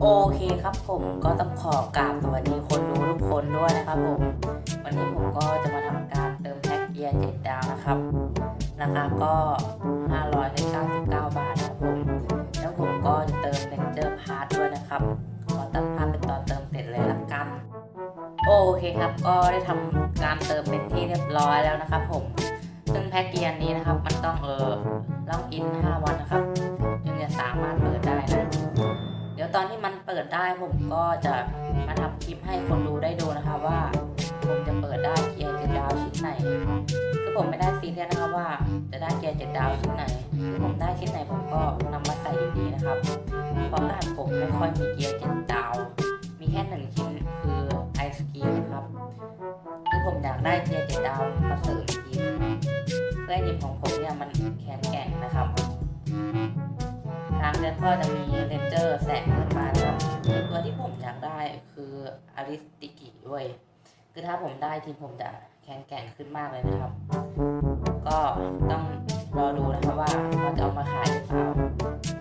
โอเคครับผมก็ต้องขอกราบสวัสดีคนดูทุกคนด้วยนะครับผม วันนี้ผมก็จะมาทำการเติมแพ็กเกียร์เจ็ดดาวนะครับราคาก็599บาทนะครับผมแล้วผมก็จะเติมเลนเจอร์พาร์ทด้วยนะครับขอตัดภาพเป็นตอนเติมเสร็จเลยละกัน โอเคครับก็ได้ทำการเติมเป็นที่เรียบร้อยแล้วนะครับ ผมซึ่งแพ็กเกียร์นี้นะครับ มันต้องเออล็อกอิน 5 วันนะครับ จึงจะสามารถเปิดได้นะ ตอนที่มันเปิดได้ผมก็จะมาทำคลิปให้คนดูได้ดูนะครับว่า ผมจะเปิดได้เกียร์เจ็ดดาวชิ้นไหนคือผมไม่ได้ซีเรียสนะครับว่า จะได้เกียร์เจ็ดดาวชิ้นไหนคือผมได้ชิ้นไหนผมก็นำมาใส่อยู่ดีนะครับเพราะด้านผมไม่ค่อยมีเกียร์เจ็ดดาว มีแค่หนึ่งชิ้นคือไอศกรีมนะครับคือผมอยากได้เกียร์เจ็ดดาวมาเสริมทีมเพื่อให้ทีมของผมเนี่ยมันแข็งแกร่งนะครับทางเดินก็จะมีเรนเจอร์แสงขึ้นมานะครับตัวที่ผมอยากได้คืออาริสติกิด้วย คือถ้าผมได้ทีมผมจะแข็งแกร่งขึ้นมากเลยนะครับ ก็ต้องรอดูนะครับว่าเขาจะเอามาขายหรือเปล่า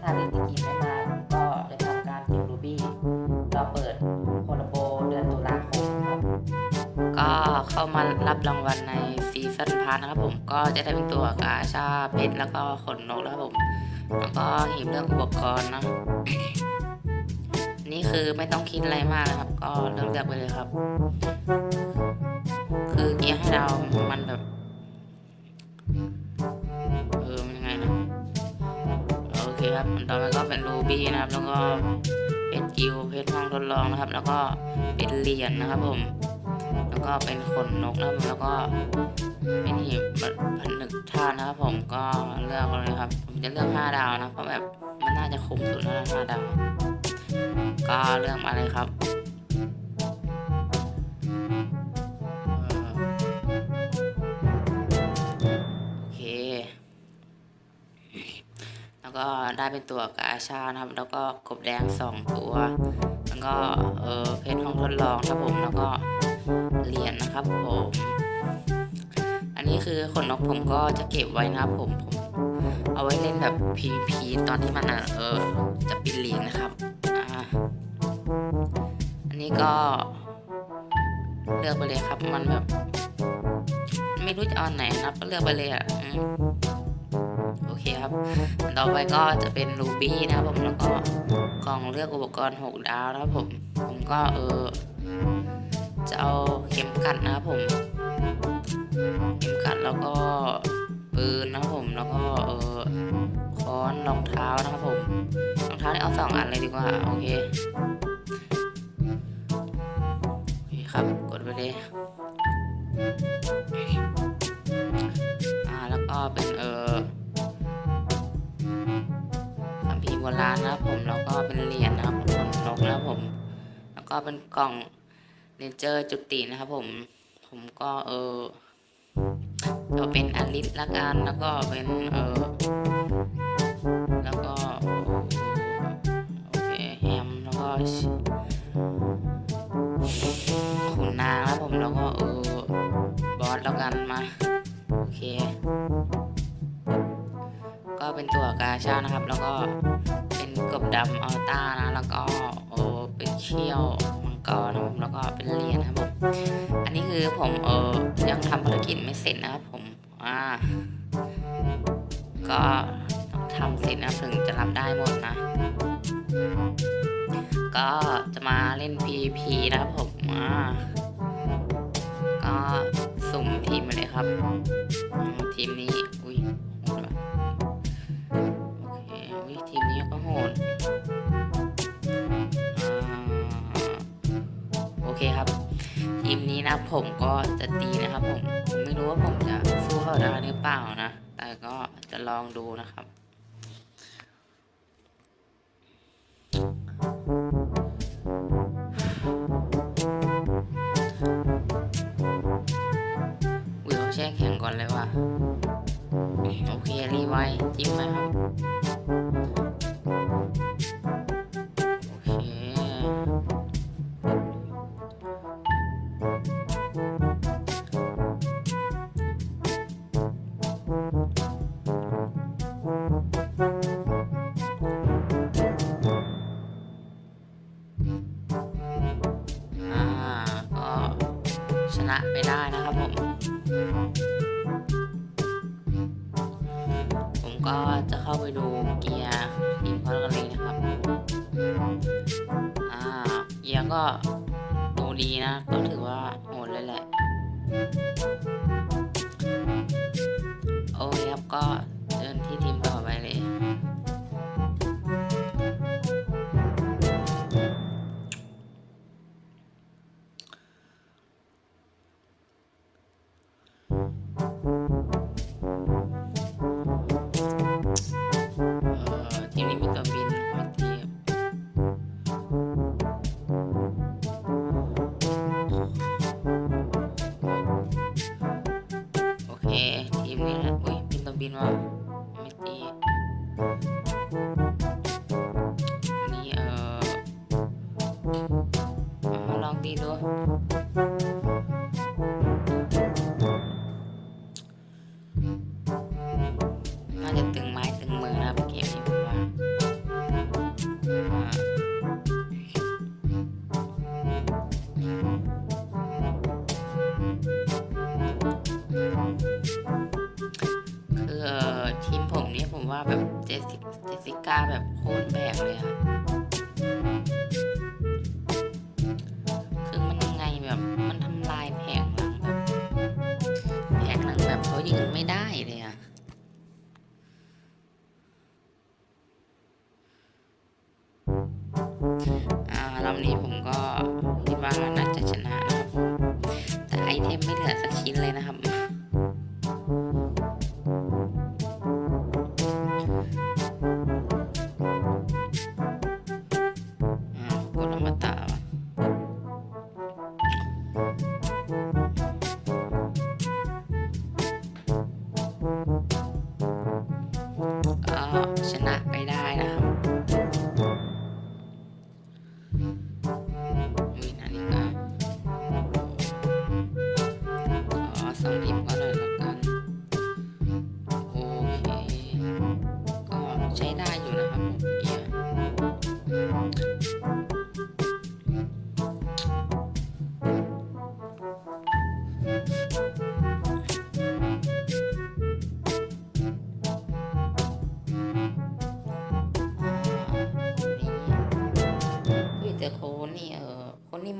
ถ้าอาริสติกิไม่มาก็จะทำการเก็บรูบี้เราเปิดโคโลโบเดือนตุลาคมครับก็เข้ามารับรางวัลในซีซั่นพาร์ทนะครับผมก็จะได้เป็นตัวกาชาเพชรแล้วก็ขนนกแล้วครับผม แล้วก็หีบเรื่องอุปกรณ์นะ นี่คือไม่ต้องคิดอะไรมากนะครับ ก็เลือกเลือกไปเลยครับ คือเกียร์ให้เรามันแบบเออมันยังไงนะโอเคครับต่อไปก็เป็นรูบี้นะครับ แล้วก็เพชรกิวเพชรห้องทดลองนะครับ แล้วก็เป็นเหรียญนะครับผมแล้วก็เป็นขนนกนะครับแล้วก็เป็นหีบ นึกธาตุนะครับผมก็เลือกเลยครับ ผมจะเลือกห้าดาวนะ เพราะแบบมันน่าจะคุ้มสุดแล้วนะห้าดาว ก็เลือกมาเลยครับโอเค แล้วก็ได้เป็นตัวกาชานะครับ แล้วก็กบแดงสองตัว แล้วก็เออเพชรห้องทดลองครับผม แล้วก็เหรียญนะครับผม นนี้คือขนนกผมก็จะเก็บไว้นะครับผมผมเอาไว้เล่นแบบ PVP ตอนที่มันเออจะปิดลีกนะครับอันนี้ก็เลือกไปเลยครับมันแบบ ไม่รู้จะเอานไหนนะครับ ก็เลือกไปเลยอะโอเคครับ ต่อไปก็จะเป็นรูบี้นะครับผมแล้วก็กล่องเลือกอุปกรณ์6ดาวนะครับผม ผมก็เออจะเอาเข็มกัดนะครับผม แล้วก็ปืนนะครับผม แล้วก็เออค้อนรองเท้านะครับผม รองเท้านี่เอาสองอันเลยดีกว่า โอเค โอเคครับ กดไปเลยอ่า แล้วก็เป็นเออคัมภีร์โบราณนะครับผม แล้วก็เป็นเหรียญนะครับขนนกนะครับผม แล้วก็เป็นกล่องเรนเจอร์จุตินะครับผม ผมก็เออ เอาเป็นอลิสละกันแล้วก็เป็นเออแล้วก็โอเคแฮมแล้วก็ขุนนางแล้วผมแล้วก็เออบอสแล้วกันมาโอเค ก็เป็นตัวกาชานะครับ แล้วก็เป็นกบดำอัลต้านะแล้วก็โอเป็นเขี้ยว กรนะครับแล้วก็เป็นเหรียญนะครับผมอันนี้คือผมเออยังทำภารกิจไม่เสร็จนะครับผมอ่าก็ต้องทำเสร็จนะถึงจะรับได้หมดนะ ก็จะมาเล่น PVP นะครับผมอ่าก็สุ่มทีมมาเลยครับอืมทีมนี้อุ้ยโหดว่ะโอเคอุ้ยทีมนี้ก็โหด เคครับทีมนี้นะผมก็จะตีนะครับผมผมไม่รู้ว่าผมจะสู้เขาได้หรือเปล่านะ แต่ก็จะลองดูนะครับอุ้ยเขาแช่แข็งก่อนเลยว่ะโอเครีไวท์จิ้มไหมครับ นะไปได้นะครับผม ผมก็จะเข้าไปดูเกียร์ทีมพอร์กันเลยนะครับ อ่าเกียร์ก็ดูดีนะ ก็ถือว่าโหดเลยแหละ โอเคครับก็เดินที่ทีมบอล เจสิเจสิก้าแบบโคนแบบเลยค่ะคือมันยังไงแบบมันทำลายแผงหลังแบบแผงหลังแบบเขายืนไม่ได้เลยอะ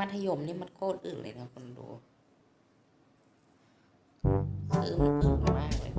มัธยมนี่มันโคตรอึดเลยนะคนดูคือมันอึมากเลย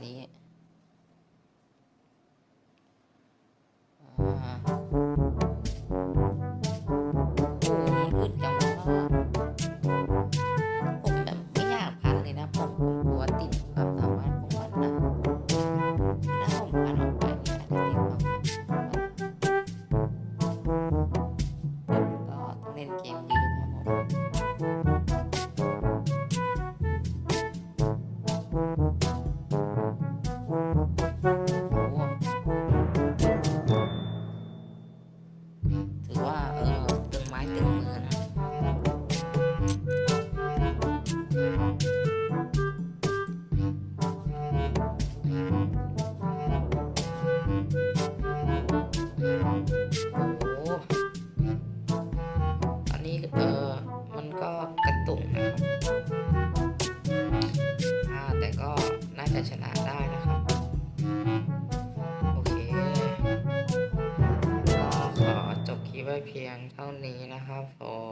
你ุ่มนะครับแต่ก็น่าจะชนะได้นะครับ โอเค ก็ขอจบคลิปไว้เพียงเท่านี้นะครับผม